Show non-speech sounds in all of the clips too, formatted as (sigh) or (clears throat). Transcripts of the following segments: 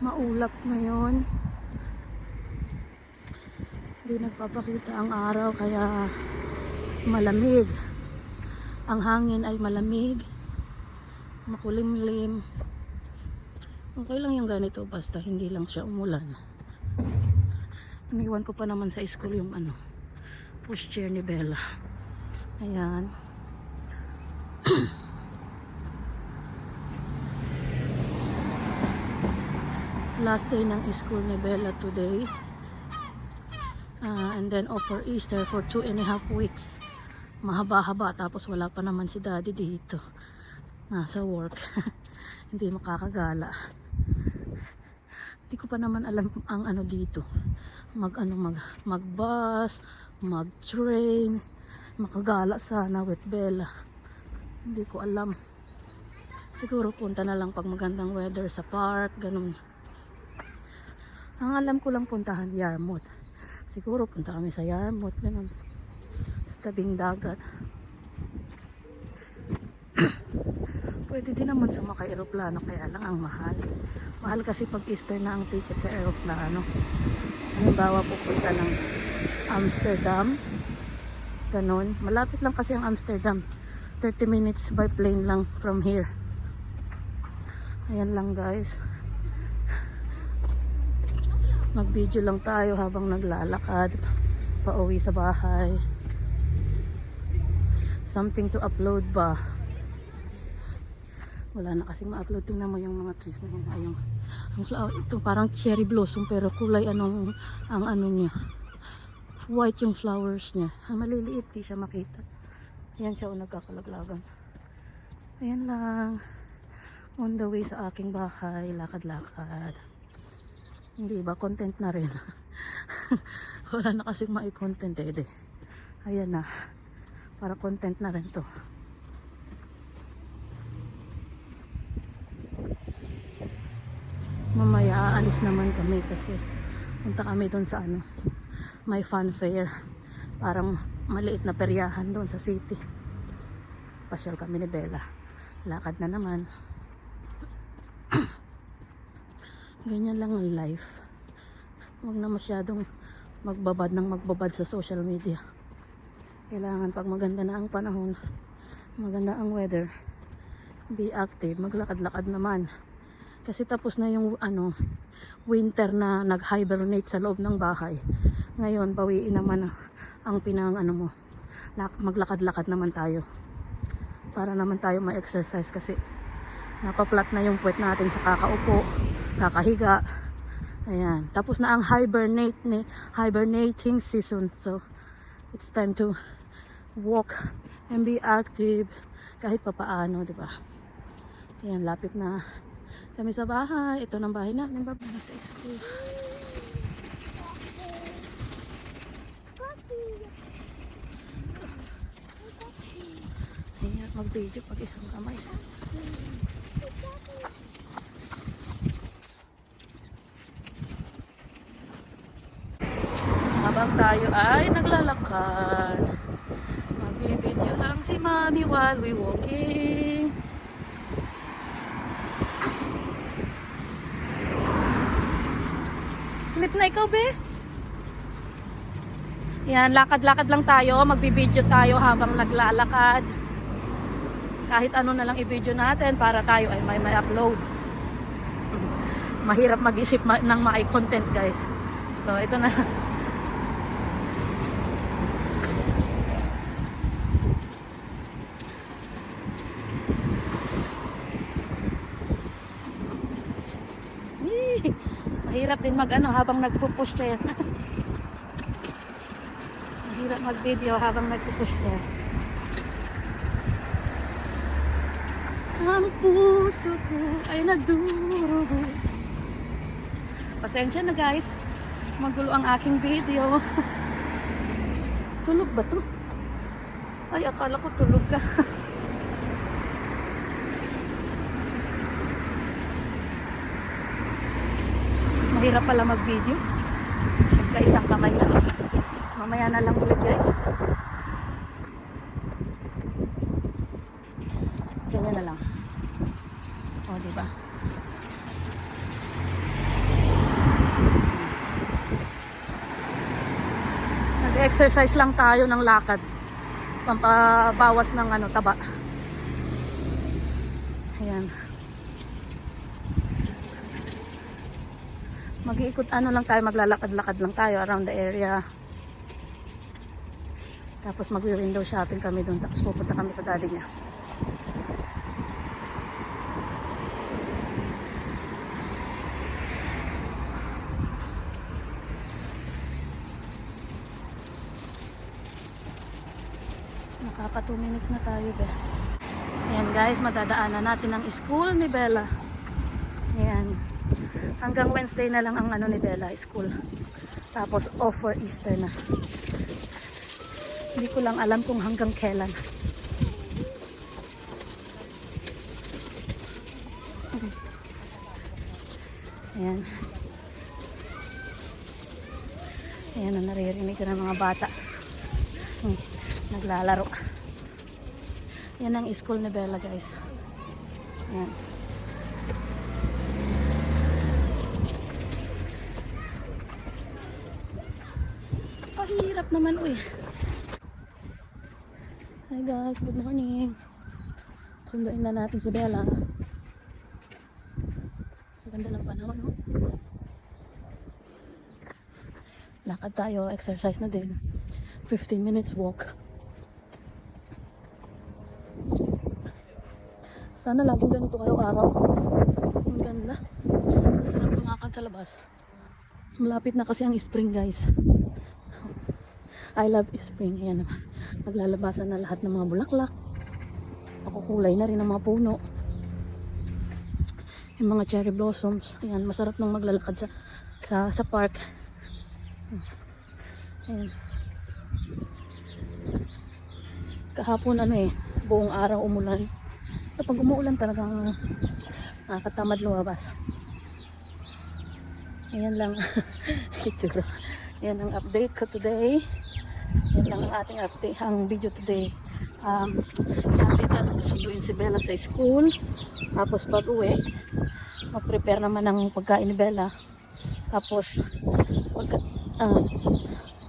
Maulap ngayon. Hindi nagpapakita ang araw kaya malamig. Ang hangin ay malamig. Makulimlim. Okay lang yung ganito basta hindi lang siya umulan. Iniwan ko pa naman sa school yung ano, pushchair ni Bella. Ayan. (clears throat) Last day ng school ni Bella today. Ah, and then off for Easter for two and a half weeks. Mahaba-haba tapos wala pa naman si daddy dito. Nasa work. (laughs) Hindi makakagala. Hindi ko pa naman alam ang ano dito. Mag ano mag mag bus, mag train, makagala sana with Bella. Hindi ko alam. Siguro punta na lang pag magandang weather sa park, ganun. Ang alam ko lang puntahan Yarmouth. Siguro punta kami sa Yarmouth, ganun. Sa tabing dagat. (clears throat) Pwede din naman sumakay aeroplano kaya lang ang mahal. Mahal kasi pag Easter na ang ticket sa aeroplano. Halimbawa pupunta ng Amsterdam. Ganon. Malapit lang kasi ang Amsterdam. 30 minutes by plane lang from here. Ayan lang guys. Mag-video lang tayo habang naglalakad. Pauwi sa bahay. Something to upload ba? Wala na kasing ma-upload. Tingnan mo yung mga trees na yun. Ay, yung, ang flower, ito parang cherry blossom pero kulay anong ang ano niya. White yung flowers niya. Ang maliliit, di siya makita. Ayan siya o nagkakalaglagan. Ayan lang. On the way sa aking bahay, lakad-lakad. Hindi ba? Content na rin. (laughs) Wala na kasing mai-content eh. di. Ayan na. Para content na rin to. Mamaya aalis naman kami kasi punta kami doon sa ano, may fun fair. Parang maliit na peryahan doon sa city. Pasyal kami ni Bella. Lakad na naman. Ganyan lang ang life. Huwag na masyadong magbabad ng magbabad sa social media. Kailangan pag maganda na ang panahon, maganda ang weather, be active, maglakad-lakad naman. Kasi tapos na yung ano, winter na nag-hibernate sa loob ng bahay. Ngayon, bawiin naman ang, ang pinang ano mo. Lak- Maglakad-lakad naman tayo. Para naman tayo ma-exercise kasi napaplat na yung puwet natin sa kakaupo, kakahiga. Ayan. Tapos na ang hibernate ni hibernating season. So, it's time to walk and be active kahit papaano, di ba? Ayan, lapit na kami sa bahay. Ito ng bahay namin. Bababa sa school. Ayan, mag-video pag isang kamay. Habang tayo ay naglalakad. Magbibideo lang si Mami while we walking. Sleep na ikaw, be? Yan, lakad-lakad lang tayo. Magbibideo tayo habang naglalakad. Kahit ano na lang i-video natin para tayo ay may may upload. (laughs) Mahirap mag-isip ma- ng may content, guys. So, ito na. Mahirap din mag ano habang nagpo-push chair. Mahirap mag-video habang nagpo-push chair. Ang puso ko ay nagdurugo. Pasensya na guys. Magulo ang aking video. (laughs) tulog ba to? Ay, akala ko tulog ka. (laughs) Ang hirap pala mag-video. Magkaisang kamay lang. Mamaya na lang ulit guys. Ganyan na lang. O, oh, diba? Nag-exercise lang tayo ng lakad. Pampabawas ng ano, taba. Mag-iikot ano lang tayo, maglalakad-lakad lang tayo around the area. Tapos mag-window shopping kami doon. Tapos pupunta kami sa daddy niya. Nakaka 2 minutes na tayo, be. Ayan guys, madadaanan natin ang school ni Bella. Hanggang Wednesday na lang ang ano ni Bella, school. Tapos off for Easter na. Hindi ko lang alam kung hanggang kailan. Ayan. Ayan ang naririnig ko ng mga bata. Hmm, naglalaro. Yan ang school ni Bella guys. Ayan. Naman uy. Hi guys, good morning. Sunduin na natin si Bella. Maganda ng panahon, no? Lakad tayo, exercise na din. 15 minutes walk. Sana laging ganito araw-araw. Ang ganda. Sarap lumakad sa labas. Malapit na kasi ang spring, guys. I love spring. Ayan naman. Maglalabasan na lahat ng mga bulaklak. Makukulay na rin ang mga puno. Yung mga cherry blossoms. Ayan, masarap nang maglalakad sa sa sa park. Ayan. Kahapon ano eh, buong araw umulan. Kapag umuulan talagang nakakatamad lumabas. Ayan lang. (laughs) Itsura. Yan ang update ko today. Ang ating update, ang video today. Um, ihatid at sunduin si Bella sa school. Tapos pag uwi, mag-prepare naman ng pagkain ni Bella. Tapos, pagka, ah,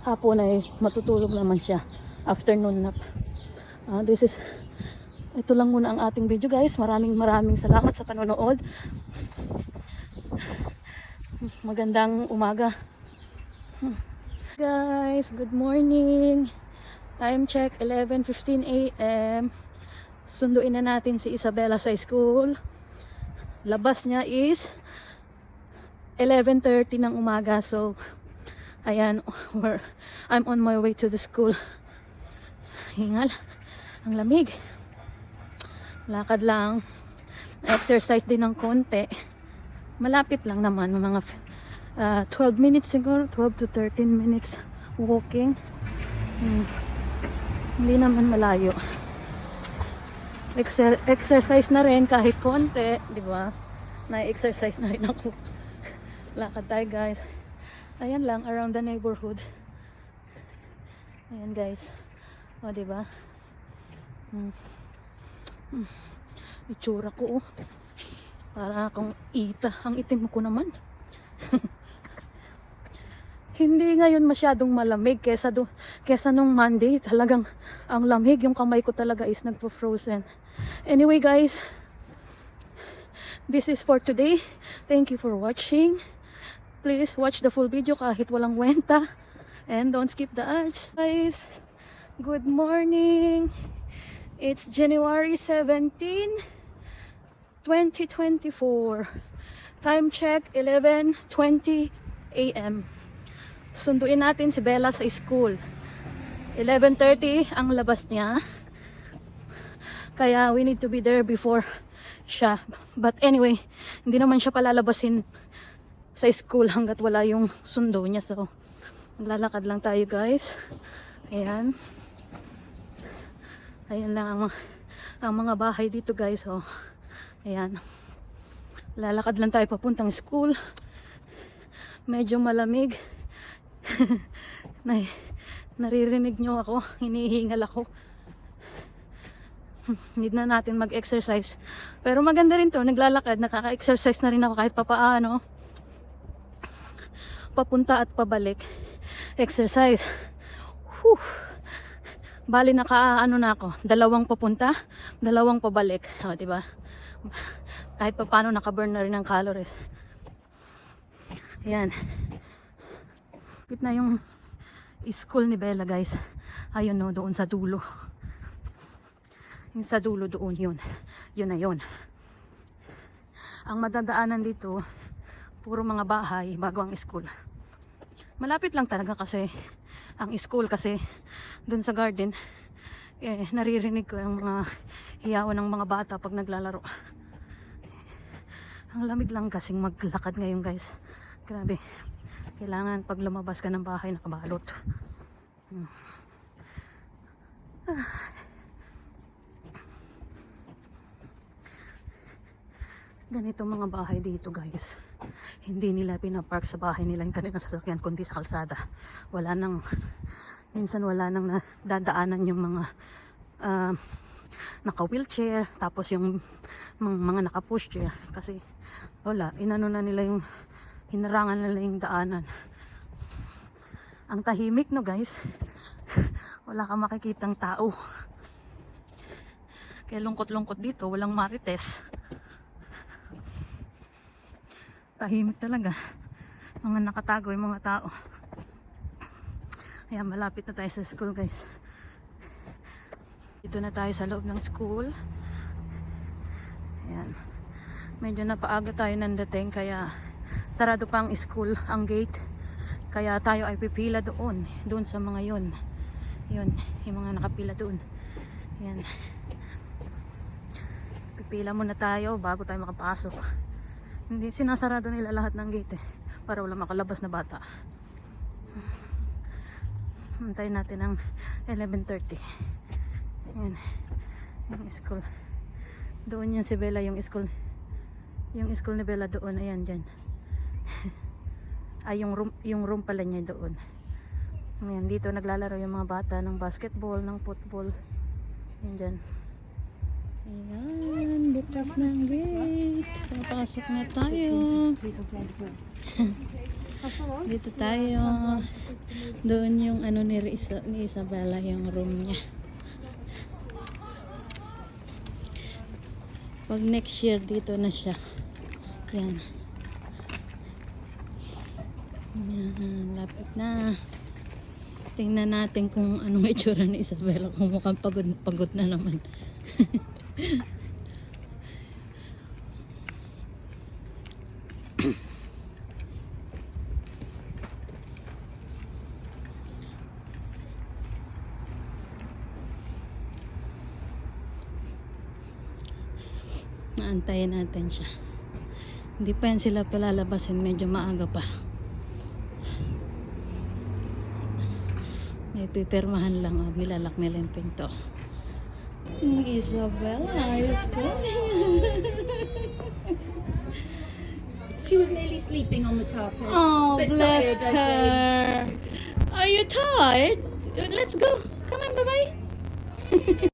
hapon ay matutulog naman siya. Afternoon nap. Ah, this is, ito lang muna ang ating video guys. Maraming maraming salamat sa panonood. Magandang umaga. Guys, good morning. Time check 11:15 a.m. Sunduin na natin si Isabella sa school. Labas niya is 11:30 ng umaga. So ayan, (laughs) we're, I'm on my way to the school. Hingal. Ang lamig. Lakad lang. Exercise din ng konti. Malapit lang naman, mga uh, 12 minutes siguro, 12 to 13 minutes walking. Hmm. Hindi naman malayo. Exer- exercise na rin kahit konti, di ba? Na-exercise na rin ako. (laughs) Lakad tayo guys. Ayan lang, around the neighborhood. Ayan guys. O, ba? Hmm. Hmm. Itsura ko, oh. Para akong ita. Ang itim ko naman. Hindi ngayon masyadong malamig kesa, do, kesa nung Monday. Talagang ang lamig. Yung kamay ko talaga is nagpo-frozen. Anyway guys, this is for today. Thank you for watching. Please watch the full video kahit walang wenta. And don't skip the ads. Guys, good morning. It's January 17. 2024. Time check 11:20 a.m. Sunduin natin si Bella sa school. 11:30 ang labas niya. Kaya we need to be there before siya. But anyway, hindi naman siya palalabasin sa school hanggat wala yung sundo niya. So, maglalakad lang tayo guys. Ayan. Ayan lang ang, ang mga bahay dito guys. Oh. Ayan. Lalakad lang tayo papuntang school. Medyo malamig. (laughs) Nay, naririnig nyo ako. Hinihingal ako. Need na natin mag-exercise. Pero maganda rin to. Naglalakad. Nakaka-exercise na rin ako kahit papaano. Papunta at pabalik. Exercise. Whew. Bali naka ano na ako, dalawang papunta, dalawang pabalik. O, di ba? Kahit pa paano naka-burn na rin ng calories. Ayan. Pit na yung school ni Bella, guys. Ayun no, doon sa dulo. Yung sa dulo doon, yun. Yun na yun. Ang madadaanan dito, puro mga bahay bago ang school. Malapit lang talaga kasi ang school kasi dun sa garden eh, naririnig ko yung mga hiyawan ng mga bata pag naglalaro. Ang lamig lang kasing maglakad ngayon guys. Grabe. Kailangan pag lumabas ka ng bahay nakabalot. Hmm. Ganito mga bahay dito guys. Hindi nila pinapark sa bahay nila yung kanilang sasakyan kundi sa kalsada. Wala nang, minsan wala nang nadadaanan yung mga ah, naka-wheelchair, tapos yung mga, mga naka-pushchair. Kasi wala, inano na nila yung, hinarangan nila yung daanan. Ang tahimik no guys. (laughs) Wala kang makikitang tao. Kaya lungkot-lungkot dito, walang marites. Tahimik talaga. Mga nakatago yung mga tao. Ayan, malapit na tayo sa school guys. Dito na tayo sa loob ng school. Ayan. Medyo napaaga tayo nandating kaya sarado pa ang school, ang gate. Kaya tayo ay pipila doon. Doon sa mga yon. Yun, yung mga nakapila doon. Ayan. Pipila muna tayo bago tayo makapasok. Hindi, sinasarado nila lahat ng gate eh, para wala makalabas na bata. Antayin natin ang 11.30. Ayan. Yung school. Doon yan si Bella, yung school. Yung school ni Bella doon. Ayan, dyan. (laughs) Ay, yung room, yung room pala niya doon. Ayan, dito naglalaro yung mga bata ng basketball, ng football. Ayan dyan. Ayan, bukas na ang gate. Papasok na tayo. (laughs) Dito tayo. Doon yung ano ni, Isa, ni Isabella, yung room niya. Pag next year, dito na siya. Yan. Yan, lapit na. Tingnan natin kung anong itsura ni Isabella. Kung mukhang pagod na pagod na naman. (coughs) Naantayin natin siya. Hindi pa yan sila palalabasin. Medyo maaga pa. May pipirmahan lang. Oh. Nilalak nila yung pinto. Isabella, ayos ko. (laughs) She was nearly sleeping on the carpet. Oh, bless tired, her. Are you tired? Let's go. Come on, bye-bye. (laughs)